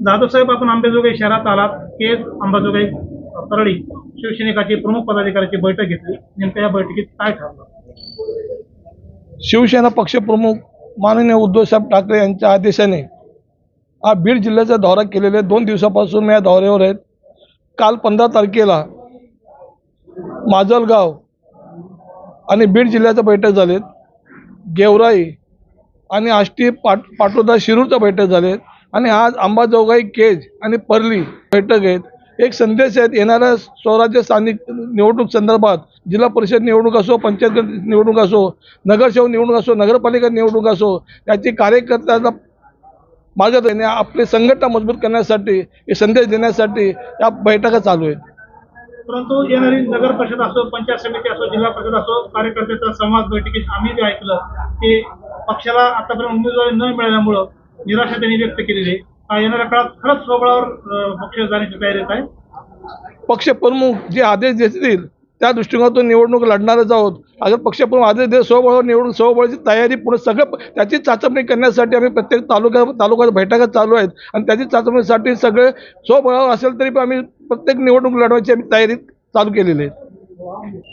दादासाहेब आपण आंबेजोगाई शहरात आलात. केज अंबाजोगाई परळी शिवसैनिकाची प्रमुख पदाधिकाऱ्याची बैठक घेतली. नेमक्या या बैठकीत काय ठरलं? शिवसेना पक्षप्रमुख माननीय उद्धवसाहेब ठाकरे यांच्या आदेशाने हा बीड जिल्ह्याचा दौरा केलेला दोन दिवसापासून मी या दौऱ्यावर आहेत. काल पंधरा तारखेला माजलगाव आणि बीड जिल्ह्याच्या बैठक झालेत गेवराई आणि आष्टी पाट पाटोदा शिरूरच्या बैठक झालेत आणि आज अंबाजोगाई केज आणि परली बैठक आहेत. एक संदेश आहेत येणाऱ्या स्वराज्य स्थानिक निवडणूक संदर्भात जिल्हा परिषद निवडणूक असो पंचायत निवडणूक असो नगरसेवक निवडणूक असो नगरपालिका निवडणूक असो याची कार्यकर्त्यांना मार्ग देणे आपली संघटना मजबूत करण्यासाठी हे संदेश देण्यासाठी या बैठका चालू आहेत. परंतु येणारी नगर परिषद असो पंचायत समिती असो जिल्हा परिषद असो कार्यकर्त्याचा संवाद बैठकीत आम्ही जे ऐकलं की पक्षाला आतापर्यंत उमेदवारी न मिळाल्यामुळं निराशा त्यांनी व्यक्त केलेली आहे. येणाऱ्या काळात खरंच स्वबळावर पक्ष जाण्याची तयारी आहे? पक्षप्रमुख जे आदेश देतील त्या दृष्टिकोनातून निवडणूक लढणारच आहोत. अगर पक्षप्रमुख आदेश देत स्वबळावर निवडणूक स्वबळाची तयारी पुढे सगळं त्याची चाचपणी करण्यासाठी आम्ही प्रत्येक तालुका तालुक्यात बैठका चालू आहेत. आणि त्याची चाचपणीसाठी सगळे स्वबळावर असेल तरी पण आम्ही प्रत्येक निवडणूक लढवायची आम्ही तयारी चालू केलेली आहे.